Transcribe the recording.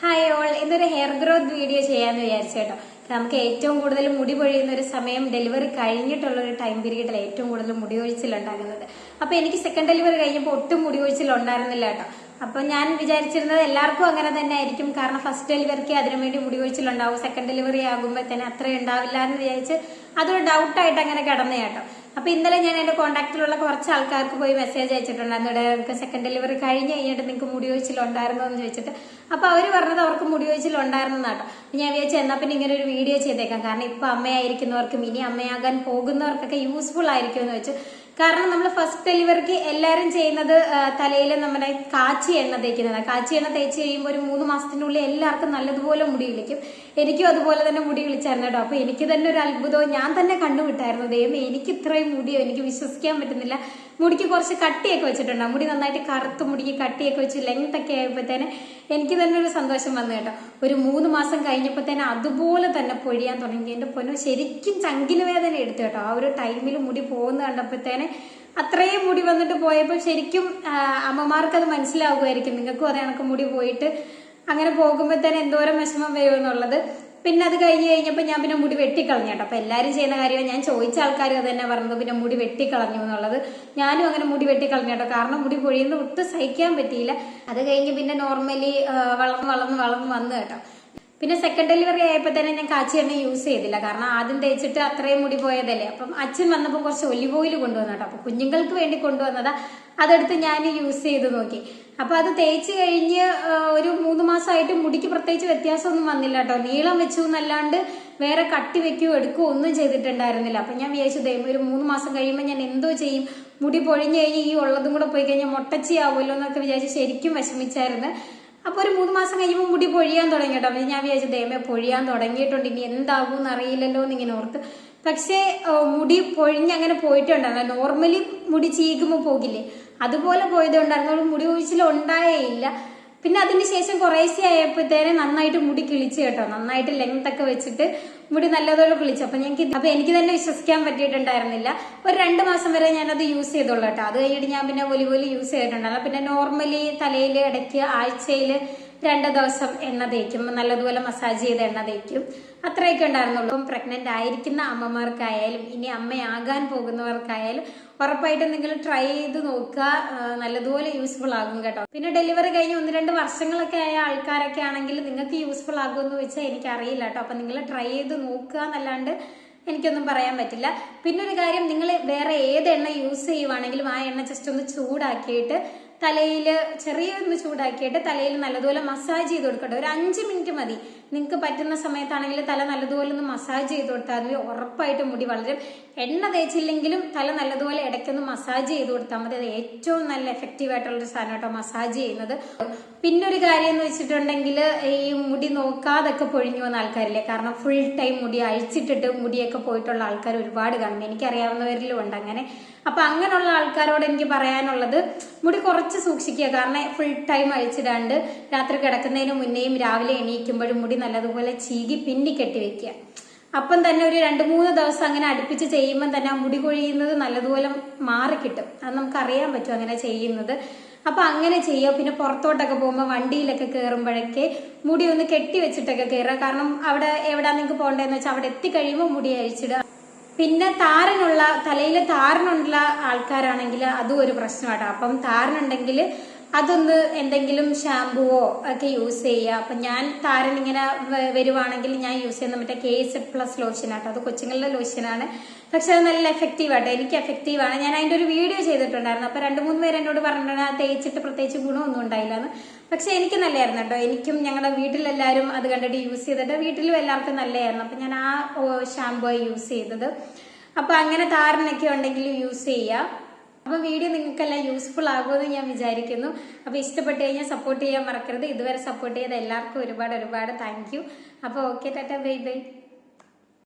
Hi all ഇന്നൊരു hair growth video ചെയ്യാന്ന് വിചാരിച്ചു കേട്ടോ. നമുക്ക് ഏറ്റവും കൂടുതൽ മുടി പൊഴിയുന്ന ഒരു സമയം ഡെലിവറി കഴിഞ്ഞിട്ടുള്ള ഒരു ടൈം പീരീഡിൽ ഏറ്റവും കൂടുതൽ മുടി ഒഴിച്ചിലുണ്ടാകുന്നത് അപ്പോൾ എനിക്ക് സെക്കൻഡ് ഡെലിവറി കഴിഞ്ഞപ്പോൾ ഒട്ടും മുടി ഒഴിച്ചിലുണ്ടായിരുന്നില്ല കേട്ടോ. അപ്പോൾ ഞാൻ വിചാരിച്ചിരുന്നത് എല്ലാവർക്കും അങ്ങനെ തന്നെ ആയിരിക്കും. കാരണം ഫസ്റ്റ് ഡെലിവറിക്ക് അതിനു വേണ്ടി മുടി ഒഴിച്ചിലുണ്ടാവും സെക്കൻഡ് ഡെലിവറി ആകുമ്പോൾ തന്നെ അത്രയും ഉണ്ടാവില്ല എന്ന് വിചാരിച്ച് അതൊരു ഡൗട്ടായിട്ട് അങ്ങനെ കിടന്നേ കേട്ടോ. അപ്പൊ ഇന്നലെ ഞാൻ എന്റെ കോൺടാക്റ്റിലുള്ള കുറച്ച് ആൾക്കാർക്ക് പോയി മെസ്സേജ് അയച്ചിട്ടുണ്ടായിരുന്നു ഇവിടെ നിങ്ങൾക്ക് സെക്കൻഡ് ഡെലിവറി കഴിഞ്ഞ് കഴിഞ്ഞിട്ട് നിങ്ങൾക്ക് മുടി ഒഴിച്ചിലുണ്ടായിരുന്നോ എന്ന് ചോദിച്ചിട്ട് അപ്പൊ അവർ പറഞ്ഞത് അവർക്ക് മുടി കൊഴിച്ചിലുണ്ടായിരുന്നാട്ടോ ഞാൻ വിചാരിച്ചു എന്നാ പിന്നെ ഇങ്ങനെ ഒരു വീഡിയോ ചെയ്തേക്കാം. കാരണം ഇപ്പൊ അമ്മയായിരിക്കുന്നവർക്കും ഇനി അമ്മയാകാൻ പോകുന്നവർക്കൊക്കെ യൂസ്ഫുൾ ആയിരിക്കും എന്ന് വെച്ചു. കാരണം നമ്മൾ ഫസ്റ്റ് ഡെലിവറിക്ക് എല്ലാവരും ചെയ്യുന്നത് തലയിൽ നമ്മുടെ കാച്ചി എണ്ണ തേക്കുന്നതാണ് കാച്ചി എണ്ണ തേച്ച് കഴിയുമ്പോൾ ഒരു മൂന്ന് മാസത്തിനുള്ളിൽ എല്ലാവർക്കും നല്ലതുപോലെ മുടി വിളിക്കും. എനിക്കും അതുപോലെ തന്നെ മുടി വിളിച്ചായിരുന്നു കേട്ടോ. അപ്പോൾ എനിക്ക് തന്നെ ഒരു അത്ഭുതവും ഞാൻ തന്നെ കണ്ടുവിട്ടായിരുന്നു ദൈവം എനിക്ക് ഇത്രയും മുടിയോ എനിക്ക് വിശ്വസിക്കാൻ പറ്റുന്നില്ല. മുടിക്ക് കുറച്ച് കട്ടിയൊക്കെ വെച്ചിട്ടുണ്ട്. മുടി നന്നായിട്ട് കറുത്ത് മുടിക്ക് കട്ടിയൊക്കെ വെച്ച് ലെങ്ത് ഒക്കെ ആയപ്പോഴത്തേന് എനിക്ക് തന്നെ ഒരു സന്തോഷം വന്നു കേട്ടോ. ഒരു മൂന്ന് മാസം കഴിഞ്ഞപ്പോൾ തന്നെ അതുപോലെ തന്നെ പൊഴിയാൻ തുടങ്ങി. എന്റെ പൊന്നു ശരിക്കും ചങ്കിന് വേദന എടുത്തു കേട്ടോ. ആ ഒരു ടൈമിൽ മുടി പോകുന്ന കണ്ടപ്പോഴത്തേനെ അത്രയും മുടി വന്നിട്ട് പോയപ്പോൾ ശരിക്കും അമ്മമാർക്ക് അത് മനസ്സിലാവുമായിരിക്കും. നിങ്ങൾക്കും അതേ കണക്ക് മുടി പോയിട്ട് അങ്ങനെ പോകുമ്പോൾ തന്നെ എന്തോരം വിഷമം വരുമെന്നുള്ളത് പിന്നെ അത് കഴിഞ്ഞ് കഴിഞ്ഞപ്പോൾ ഞാൻ പിന്നെ മുടി വെട്ടിക്കളഞ്ഞു കേട്ടോ. അപ്പൊ എല്ലാവരും ചെയ്യുന്ന കാര്യമാണ്. ഞാൻ ചോദിച്ച ആൾക്കാർ അത് തന്നെ പറഞ്ഞത്. പിന്നെ മുടി വെട്ടിക്കളഞ്ഞു എന്നുള്ളത്. ഞാനും അങ്ങനെ മുടി വെട്ടിക്കളഞ്ഞു കേട്ടോ. കാരണം മുടി പൊഴിയുന്ന ഒട്ടും സഹിക്കാൻ പറ്റിയില്ല. അത് കഴിഞ്ഞ് പിന്നെ നോർമലി വളർന്ന് വളർന്ന് വളർന്ന് വന്നു കേട്ടോ. പിന്നെ സെക്കൻഡ് ഡെലിവറി ആയപ്പോൾ തന്നെ ഞാൻ കാച്ചി എണ്ണ യൂസ് ചെയ്തില്ല. കാരണം ആദ്യം തേച്ചിട്ട് അത്രയും മുടി പോയതല്ലേ. അപ്പം അച്ഛൻ വന്നപ്പോൾ കുറച്ച് ഒലിവ് ഓയിൽ കൊണ്ടുവന്നു അപ്പോൾ അപ്പൊ കുഞ്ഞുങ്ങൾക്ക് വേണ്ടി കൊണ്ടുവന്നതാ. അതെടുത്ത് ഞാൻ യൂസ് ചെയ്ത് നോക്കി. അപ്പോൾ അത് തേച്ച് കഴിഞ്ഞ് ഒരു മൂന്ന് മാസമായിട്ട് മുടിക്ക് പ്രത്യേകിച്ച് വ്യത്യാസമൊന്നും വന്നില്ല കേട്ടോ. നീളം വെച്ചു എന്നല്ലാണ്ട് വേറെ കട്ടി വെക്കുകയോ എടുക്കുകയോ ഒന്നും ചെയ്തിട്ടുണ്ടായിരുന്നില്ല. അപ്പൊ ഞാൻ വിചാരിച്ചു ദൈവം ഒരു മൂന്ന് മാസം കഴിയുമ്പോൾ ഞാൻ എന്തോ ചെയ്യും. മുടി പൊഴിഞ്ഞു കഴിഞ്ഞ് ഈ ഉള്ളതും കൂടെ പോയി കഴിഞ്ഞാൽ മുട്ടച്ചിയാവുമല്ലോ എന്നൊക്കെ വിചാരിച്ച് ശരിക്കും വിഷമിച്ചായിരുന്നു. അപ്പൊ ഒരു മൂന്ന് മാസം കഴിയുമ്പോൾ മുടി പൊഴിയാൻ തുടങ്ങി കേട്ടോ. ഞാൻ വിചാരിച്ചു ദൈവമേ പൊഴിയാൻ തുടങ്ങിയിട്ടുണ്ട്. ഇനി എന്താകും എന്ന് അറിയില്ലല്ലോ എന്ന് ഇങ്ങനെ ഓർത്ത്. പക്ഷേ മുടി പൊഴിഞ്ഞ് അങ്ങനെ പോയിട്ടുണ്ടായിരുന്നു. നോർമലി മുടി ചീകുമ്പോൾ പോകില്ലേ? അതുപോലെ പോയതുകൊണ്ടായിരുന്നു. മുടി ഒഴിച്ചിൽ ഉണ്ടായേ ഇല്ല. പിന്നെ അതിന് ശേഷം കുറേശ്ശെ ആയപ്പോഴത്തേനെ നന്നായിട്ട് മുടി കിളിച്ചു കേട്ടോ. നന്നായിട്ട് ലെങ്ത് ഒക്കെ വെച്ചിട്ട് മുടി നല്ലതുപോലെ കിളിച്ചു. അപ്പൊ എനിക്ക് അപ്പൊ എനിക്ക് തന്നെ വിശ്വസിക്കാൻ പറ്റിയിട്ടുണ്ടായിരുന്നില്ല. ഒരു രണ്ട് മാസം വരെ ഞാനത് യൂസ് ചെയ്തോളൂ കേട്ടോ. അത് കഴിഞ്ഞിട്ട് ഞാൻ പിന്നെ ഒലി ഒലി യൂസ് ചെയ്തിട്ടുണ്ടായിരുന്നു പിന്നെ നോർമലി തലയിൽ ഇടയ്ക്ക് ആഴ്ചയിൽ രണ്ട് ദിവസം എണ്ണ തേക്കും. നല്ലതുപോലെ മസാജ് ചെയ്ത് എണ്ണ തേക്കും. അത്രയൊക്കെ ഉണ്ടായിരുന്നുള്ളൂ. അപ്പം പ്രഗ്നന്റ് ആയിരിക്കുന്ന അമ്മമാർക്കായാലും ഇനി അമ്മയാകാൻ പോകുന്നവർക്കായാലും ഉറപ്പായിട്ടും നിങ്ങൾ ട്രൈ ചെയ്ത് നോക്കുക. നല്ലതുപോലെ യൂസ്ഫുൾ ആകും കേട്ടോ. പിന്നെ ഡെലിവറി കഴിഞ്ഞ് ഒന്ന് രണ്ട് വർഷങ്ങളൊക്കെ ആയ ആൾക്കാരൊക്കെ ആണെങ്കിൽ നിങ്ങൾക്ക് യൂസ്ഫുൾ ആകുമെന്ന് വെച്ചാൽ എനിക്ക് അറിയില്ല കേട്ടോ. അപ്പം നിങ്ങൾ ട്രൈ ചെയ്ത് നോക്കുക എന്നല്ലാണ്ട് എനിക്കൊന്നും പറയാൻ പറ്റില്ല. പിന്നെ ഒരു കാര്യം നിങ്ങൾ വേറെ ഏത് എണ്ണ യൂസ് ചെയ്യുവാണെങ്കിലും ആ എണ്ണ ജസ്റ്റ് ഒന്ന് ചൂടാക്കിയിട്ട് തലയിൽ ചെറിയൊന്ന് ചൂടാക്കിയിട്ട് തലയിൽ നല്ലതുപോലെ മസാജ് ചെയ്ത് കൊടുക്കട്ടെ. ഒരു അഞ്ച് മിനിറ്റ് മതി. നിങ്ങൾക്ക് പറ്റുന്ന സമയത്താണെങ്കിൽ തല നല്ലതുപോലെ ഒന്ന് മസാജ് ചെയ്ത് കൊടുത്താൽ മതി. ഉറപ്പായിട്ടും മുടി വളരും. എണ്ണ തേച്ചില്ലെങ്കിലും തല നല്ലതുപോലെ ഇടയ്ക്കൊന്ന് മസാജ് ചെയ്ത് കൊടുത്താൽ മതി. അത് ഏറ്റവും നല്ല എഫക്റ്റീവ് ആയിട്ടുള്ളൊരു സാധനം കേട്ടോ മസാജ് ചെയ്യുന്നത്. പിന്നെ ഒരു കാര്യം എന്ന് വെച്ചിട്ടുണ്ടെങ്കിൽ ഈ മുടി നോക്കാതൊക്കെ പൊഴിഞ്ഞു വന്ന ആൾക്കാരില്ലേ? കാരണം ഫുൾ ടൈം മുടി അഴിച്ചിട്ടിട്ട് മുടിയൊക്കെ പോയിട്ടുള്ള ആൾക്കാർ ഒരുപാട് കാണും എനിക്കറിയാവുന്നവരിലും ഉണ്ട് അങ്ങനെ. അപ്പൊ അങ്ങനെയുള്ള ആൾക്കാരോട് എനിക്ക് പറയാനുള്ളത് മുടി കുറച്ച് സൂക്ഷിക്കുക. കാരണം ഫുൾ ടൈം അഴിച്ചിടാണ്ട് രാത്രി കിടക്കുന്നതിന് മുന്നേയും രാവിലെ എണീക്കുമ്പോഴും മുടി നല്ലതുപോലെ ചീകി പിന്നി കെട്ടി വെക്കുക. അപ്പം തന്നെ ഒരു രണ്ട് മൂന്ന് ദിവസം അങ്ങനെ അടുപ്പിച്ച് ചെയ്യുമ്പോൾ തന്നെ ആ മുടി കൊഴിയുന്നത് നല്ലതുപോലെ മാറി കിട്ടും. അത് നമുക്ക് അറിയാൻ പറ്റും അങ്ങനെ ചെയ്യുന്നത്. അപ്പൊ അങ്ങനെ ചെയ്യുക. പിന്നെ പുറത്തോട്ടൊക്കെ പോകുമ്പോൾ വണ്ടിയിലൊക്കെ കയറുമ്പോഴൊക്കെ മുടി ഒന്ന് കെട്ടി വെച്ചിട്ടൊക്കെ കയറുക. കാരണം അവിടെ എവിടെ നിങ്ങൾക്ക് പോകേണ്ടതെന്ന് വെച്ചാൽ അവിടെ എത്തിക്കഴിയുമ്പോൾ മുടി അഴിച്ചിടുക. പിന്നെ താരനുള്ള തലയിൽ താരനുള്ള ആൾക്കാരാണെങ്കിൽ അതും ഒരു പ്രശ്നമാട്ടോ. അപ്പം താരനുണ്ടെങ്കിൽ അതൊന്ന് എന്തെങ്കിലും ഷാമ്പുവോ ഒക്കെ യൂസ് ചെയ്യുക. അപ്പം ഞാൻ താരൻ ഇങ്ങനെ വരുവാണെങ്കിൽ ഞാൻ യൂസ് ചെയ്യുന്ന മറ്റേ കെ എസ് പ്ലസ് ലോഷൻ ആട്ടോ. അത് കൊച്ചുങ്ങളുടെ ലോഷനാണ് പക്ഷെ അത് നല്ല എഫക്റ്റീവ് ആട്ടോ. എനിക്ക് എഫക്റ്റീവ് ആണ്. ഞാൻ അതിന്റെ ഒരു വീഡിയോ ചെയ്തിട്ടുണ്ടായിരുന്നു. അപ്പൊ രണ്ട് മൂന്ന് പേര് എന്നോട് പറഞ്ഞിട്ടുണ്ട് "ആ തേച്ചിട്ട് പ്രത്യേകിച്ച് ഗുണമൊന്നും ഉണ്ടായില്ലെന്ന്. പക്ഷെ എനിക്ക് നല്ലതായിരുന്നു കേട്ടോ. എനിക്കും ഞങ്ങളുടെ വീട്ടിലെല്ലാവരും അത് കണ്ടിട്ട് യൂസ് ചെയ്തിട്ട് വീട്ടിലും എല്ലാവർക്കും നല്ലതായിരുന്നു അപ്പൊ ഞാൻ ആ ഷാമ്പു യൂസ് ചെയ്തത്. അപ്പൊ അങ്ങനെ താരനൊക്കെ ഉണ്ടെങ്കിൽ യൂസ് ചെയ്യുക അപ്പൊ വീഡിയോ നിങ്ങൾക്കെല്ലാം യൂസ്ഫുൾ ആകുമെന്ന് ഞാൻ വിചാരിക്കുന്നു. അപ്പൊ ഇഷ്ടപ്പെട്ട് കഴിഞ്ഞാൽ സപ്പോർട്ട് ചെയ്യാൻ മറക്കരുത്. ഇതുവരെ സപ്പോർട്ട് ചെയ്ത എല്ലാവർക്കും ഒരുപാട് ഒരുപാട് താങ്ക് യു അപ്പൊ ഓക്കെ ടാറ്റ ബൈ ബൈ